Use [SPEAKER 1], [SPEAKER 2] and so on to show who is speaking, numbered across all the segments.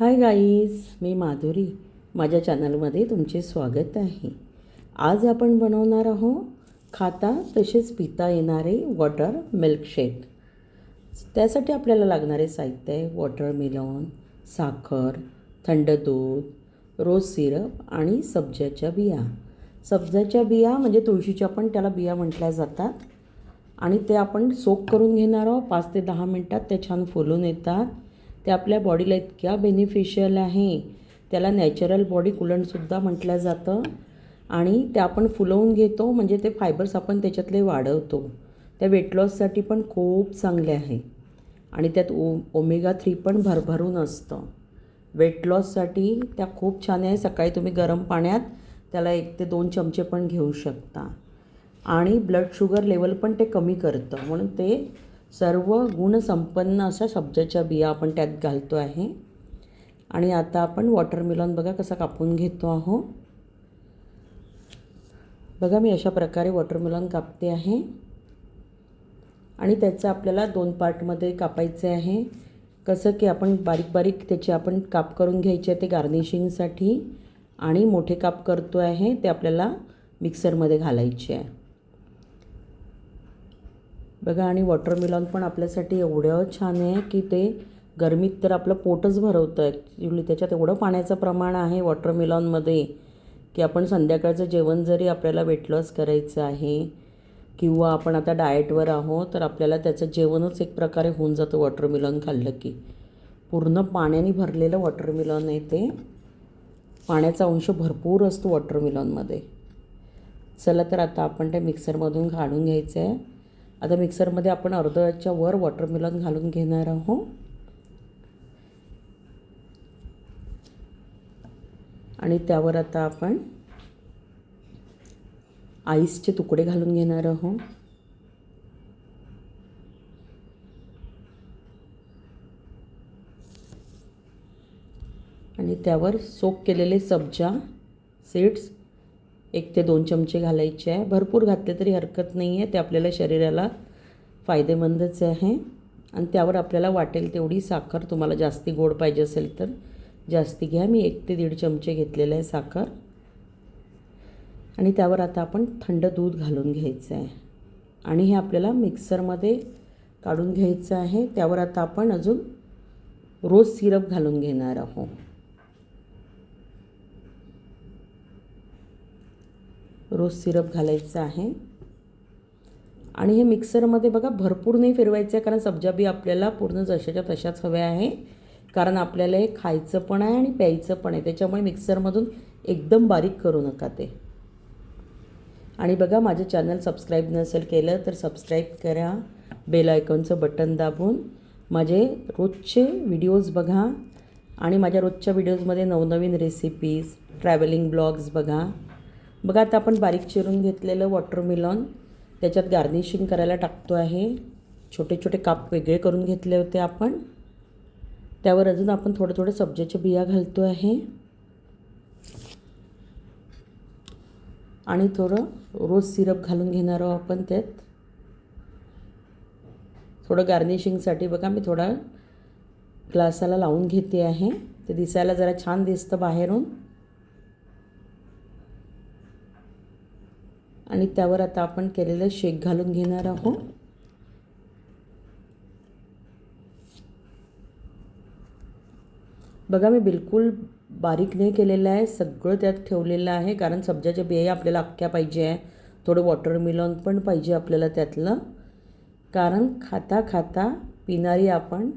[SPEAKER 1] Hi guys मी माधुरी. माझ्या चॅनलमध्ये तुमचे स्वागत आहे. आज आपण बनवणार आहोत खाता तसेच पिता येणारे वॉटर मिल्कशेक त्यासाठी आपल्याला लागणारे साहित्य आहे वॉटर मिलॉन साखर थंड दूध रोज सिरप आणि सब्जाच्या बिया. सब्जाच्या बिया म्हणजे तुळशीच्या पण त्याला बिया म्हटल्या जातात. आणि ते आपण सोक करून घेणार आहोत. पाच ते दहा मिनटात ते छान फुलून येतात. ते आपल्या बॉडीला इतक्या बेनिफिशियल आहे. त्याला नॅचरल बॉडी कुलंटसुद्धा म्हटलं जातं. आणि ते आपण फुलवून घेतो म्हणजे ते फायबर्स आपण त्याच्यातले वाढवतो. त्या वेट लॉससाठी पण खूप चांगले आहे. आणि त्यात ओ ओमेगा थ्री पण भरभरून असतं. वेट लॉससाठी त्या खूप छान आहे. सकाळी तुम्ही गरम पाण्यात त्याला एक ते दोन चमचे पण घेऊ शकता. आणि ब्लड शुगर लेवल पण ते कमी करतं. म्हणून ते सर्व गुणसंपन्न अशा सब्जाच्या बिया आपण त्यात घालतो आहे. आणि आता आपण वॉटरमेलॉन बघा कसा कापून घेतो आहो. बघा मी अशा प्रकारे वॉटरमेलॉन कापते आहे. आणि त्याचं आपल्याला दोन पार्टमध्ये कापायचे आहे. कसं की आपण बारीक बारीक त्याचे आपण काप करून घ्यायचे ते गार्निशिंगसाठी आणि मोठे काप करतो आहे ते आपल्याला मिक्सरमध्ये घालायचे आहे. बघा आणि वॉटरमेलॉन पण आपल्यासाठी एवढं छान आहे की ते गरमीत तर आपलं पोटच भरवतं ॲक्च्युली म्हणजे त्याच्यात एवढं पाण्याचं प्रमाण आहे वॉटरमेलॉनमध्ये की आपण संध्याकाळचं जेवण जरी आपल्याला वेट लॉस करायचं आहे किंवा आपण आता डाएटवर आहोत तर आपल्याला त्याचं जेवणच एक प्रकारे होऊन जातं वॉटरमेलॉन खाल्लं की. पूर्ण पाण्याने भरलेलं वॉटरमेलॉन आहे ते. पाण्याचा अंश भरपूर असतो वॉटरमेलॉनमध्ये चला तर आता आपण ते मिक्सरमधून काढून घ्यायचं आहे. आता मिक्सरमध्ये आपण अर्ध्याच्या वर वॉटरमेलन घालून घेणार आहोत. आणि त्यावर आता आपण आईसचे तुकडे घालून घेणार आहोत. आणि त्यावर सोक केलेले सब्जा सीड्स एक ते दोन चमचे घालायचे आहे. भरपूर घातले तरी हरकत नाही आहे ते आपल्याला शरीराला फायदेमंदच आहे. आणि त्यावर आपल्याला वाटेल तेवढी साखर तुम्हाला जास्ती गोड पाहिजे असेल तर जास्ती घ्या. मी एक ते दीड चमचे घेतलेलं आहे साखर. आणि त्यावर आता आपण थंड दूध घालून घ्यायचं आहे. आणि हे आपल्याला मिक्सरमध्ये काढून घ्यायचं आहे. त्यावर आता आपण अजून रोज सिरप घालून घेणार आहोत. रोज सिरप घालायचं आहे. आणि हे मिक्सरमध्ये बघा भरपूर नाही फिरवायचं आहे कारण सब्जा बी आपल्याला पूर्ण जशाच्या तशाच हव्या आहे. कारण आपल्याला हे खायचं पण आहे आणि प्यायचं पण आहे. त्याच्यामुळे मिक्सरमधून एकदम बारीक करू नका ते. आणि बघा माझं चॅनल सबस्क्राईब नसेल केलं तर सबस्क्राईब करा. बेल आयकॉनचं बटन दाबून. माझे रोजचे व्हिडिओज बघा. आणि माझ्या रोजच्या व्हिडिओजमध्ये नवनवीन रेसिपीज ट्रॅव्हलिंग ब्लॉग्स बघा. बघा आता आपण बारीक चिरून घेतलेलं वॉटरमेलॉन त्याच्यात गार्निशिंग करायला टाकतो आहे. छोटे छोटे काप वेगळे करून घेतले होते आपण. त्यावर अजून आपण थोडं थोडं सब्जाच्या बिया घालतो आहे. आणि थोडं रोज सिरप घालून घेणार आहोत आपण त्यात. थोडं गार्निशिंगसाठी बघा मी थोडा ग्लासाला लावून घेते आहे. ते दिसायला जरा छान दिसतं बाहेरून. आणि त्यावर आता आपण केलेलं शेक घालून घेणार आहोत. बघा मी बिलकुल बारीक नाही केलेलं आहे सगळं त्यात ठेवलेलं आहे कारण सब्जाच्या बिया आपल्याला अख्ख्या पाहिजे आहे. थोडं वॉटरमेलॉन पण पाहिजे आपल्याला त्यातलं. कारण खाता खाता पिणारी आपण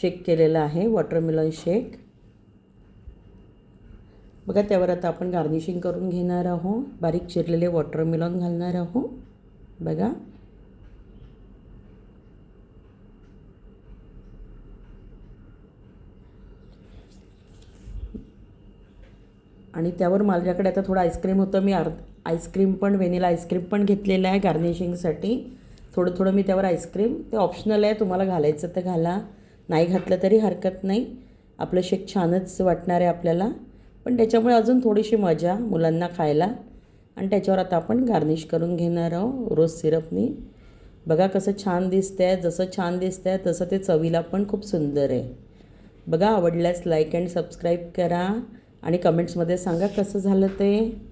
[SPEAKER 1] शेक केलेला आहे वॉटरमेलॉन शेक. बघा त्यावर आता आपण गार्निशिंग करून घेणार आहोत. बारीक चिरलेले वॉटरमेलॉन घालणार आहोत. बघा. आणि त्यावर माझ्याकडे आता थोडं आईस्क्रीम होतं. मी अर्ध आईस्क्रीम पण व्हेनिला आईस्क्रीम पण घेतलेलं आहे गार्निशिंगसाठी थोडं थोडं मी त्यावर आईस्क्रीम ते ऑप्शनल आहे. तुम्हाला घालायचं तर घाला. नाही घातलं तरी हरकत नाही. आपलं शेक छानच वाटणार आहे आपल्याला. पण त्याच्यामुळे अजून थोडीशी मजा मुलांना खायला. आणि त्याच्यावर आता आपण गार्निश करून घेणार आहोत रोज सिरपनी. बघा कसं छान दिसतं आहे जसं छान दिसतं आहे तसं ते चवीला पण खूप सुंदर आहे. बघा आवडल्यास लाईक अँड सबस्क्राईब करा. आणि कमेंट्समध्ये सांगा कसं झालं ते.